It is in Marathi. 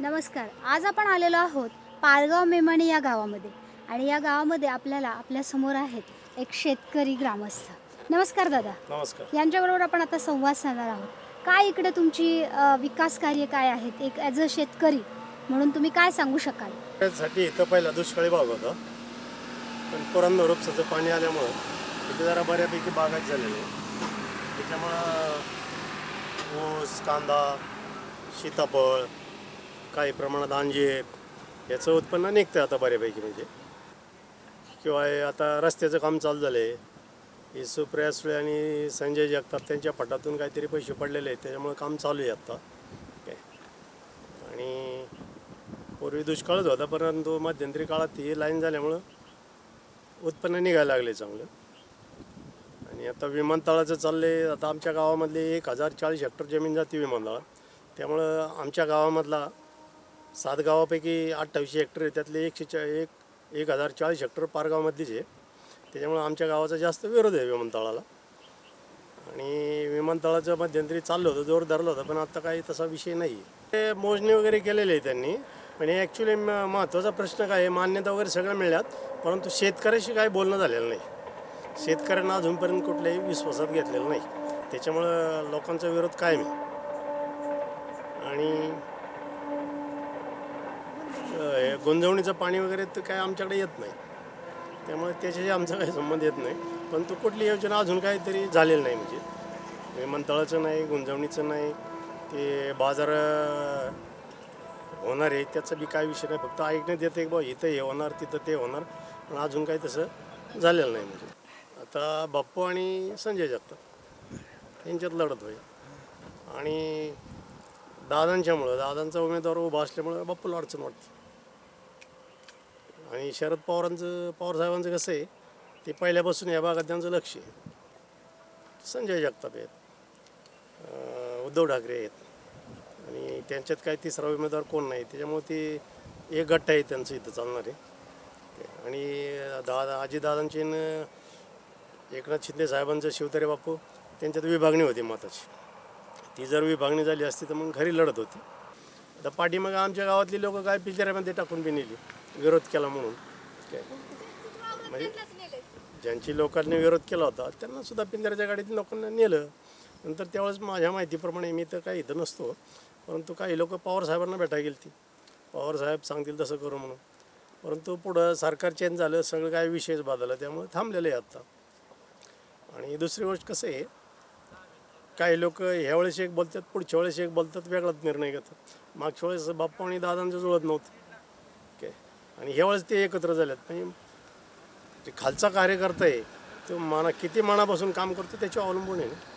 नमस्कार. आज आपण आलेलो आहोत पारगाव मेमाणी या गावामध्ये. आणि या गावामध्ये आपल्याला आपल्यासमोर आहेत एक शेतकरी ग्रामस्थ. नमस्कार दादा. नमस्कार. यांच्याबरोबर आपण आता संवाद साधणार आहोत. काय इकडे तुमची अ, विकास कार्य काय आहेत? एक ॲज अ शेतकरी म्हणून तुम्ही काय सांगू शकाल? त्यासाठी इथं पहिला दुष्काळी भाग होता. पण पुरंदर उपसाचं पाणी आल्यामुळं इथे जरा बऱ्यापैकी बागायत झालेले त्याच्यामुळं ऊस कांदा सीताफळ काही प्रमाणात अंजीर याचं उत्पन्न निघतं आता बऱ्यापैकी म्हणजे. किंवा आता रस्त्याचं काम चालू झालं आहे हे सुप्रिया सुळे आणि संजय जगताप त्यांच्या फटातून काहीतरी पैसे पडलेले आहेत त्याच्यामुळे काम चालू आहे आत्ता काय? आणि पूर्वी दुष्काळच होता परंतु मध्यंतरी काळात ही लाईन झाल्यामुळं उत्पन्न निघायला लागले चांगलं. आणि आता विमानतळाचं चालले आता आमच्या गावामधले एक हजार चाळीस हेक्टर जमीन जाते विमानतळात. त्यामुळं आमच्या गावामधला सात गावापैकी अठ्ठावीसशे हेक्टर आहे. त्यातले एकशे चा एक एक हजार चाळीस हेक्टर पारगावमधलीच आहे. त्याच्यामुळं आमच्या गावाचा जास्त विरोध आहे विमानतळाला. आणि विमानतळाचं मध्यंतरी चाललं होतं जोर धरलं होतं पण आता काही तसा विषय नाही. ते मोजणी वगैरे केलेले आहे त्यांनी. पण हे ॲक्च्युली महत्त्वाचा प्रश्न काय आहे मान्यता वगैरे सगळं मिळल्यात परंतु शेतकऱ्याशी काही बोलणं झालेलं नाही. शेतकऱ्यांना अजूनपर्यंत कुठल्याही विश्वासात घेतलेलं नाही. त्याच्यामुळं लोकांचा विरोध कायम आहे. आणि हे पाणी वगैरे तर काय आमच्याकडे येत नाही. त्यामुळे त्याच्याशी आमचा काही संबंध येत नाही. पण तो कुठली योजना अजून काहीतरी झालेली नाही म्हणजे. विमानतळाचं नाही गुंजवणीचं नाही. ते बाजार होणार आहे. त्याचा बी काय विषय नाही. फक्त ऐकण्यात येते की बा इथं हे होणार तिथं ते होणार. पण अजून काही तसं झालेलं नाही म्हणजे. आता बाप्पू आणि संजय जगताप. त्यांच्यात लढत होईल. आणि दादांच्यामुळं दादांचा उमेदवार उभा असल्यामुळं बाप्पूला अडचण वाटते. आणि शरद पवारांचं पवार साहेबांचं कसं आहे ते पहिल्यापासून या भागात त्यांचं लक्ष आहे. संजय जगताप आहेत उद्धव ठाकरे आहेत आणि त्यांच्यात काही तिसरा उमेदवार कोण नाही त्याच्यामुळे ते एक गट्ट आहे त्यांचं इथं चालणारे. आणि दादा आजीदादांची न एकनाथ शिंदे साहेबांचं शिवतारे बापू त्यांच्यात विभागणी होती मताची. ती जर विभागणी झाली असती तर मग घरी लढत होती. आता पाठीमागं आमच्या गावातली लोक काय पिंजऱ्यामध्ये टाकून बी नेली. विरोध केला म्हणून. काय म्हणजे ज्यांची लोकांनी विरोध केला होता त्यांना सुद्धा पिंजऱ्याच्या गाडीतील लोकांना नेलं. नंतर त्यावेळेस माझ्या माहितीप्रमाणे मी तर काही इथं नसतो परंतु काही लोक पवार साहेबांना भेटायला गेली ती पवार साहेब सांगतील तसं करू म्हणून. परंतु पुढं सरकार चेंज झालं सगळं काय विषयच बदलला त्यामुळे थांबलेलं आहे आत्ता आणि दुसरी गोष्ट कसं आहे काही लोक ह्यावेळेस एक बोलतात पुढच्या वेळेस एक बोलतात वेगळाच निर्णय घेतात. मागच्या वेळेस बाप्पा आणि दादांचं जुळत नव्हतं. आणि ह्या वेळेस ते एकत्र झालेत. म्हणजे जे खालचा कार्यकर्ता आहे तो मना किती मनापासून काम करतो त्याच्यावर अवलंबून आहे ना.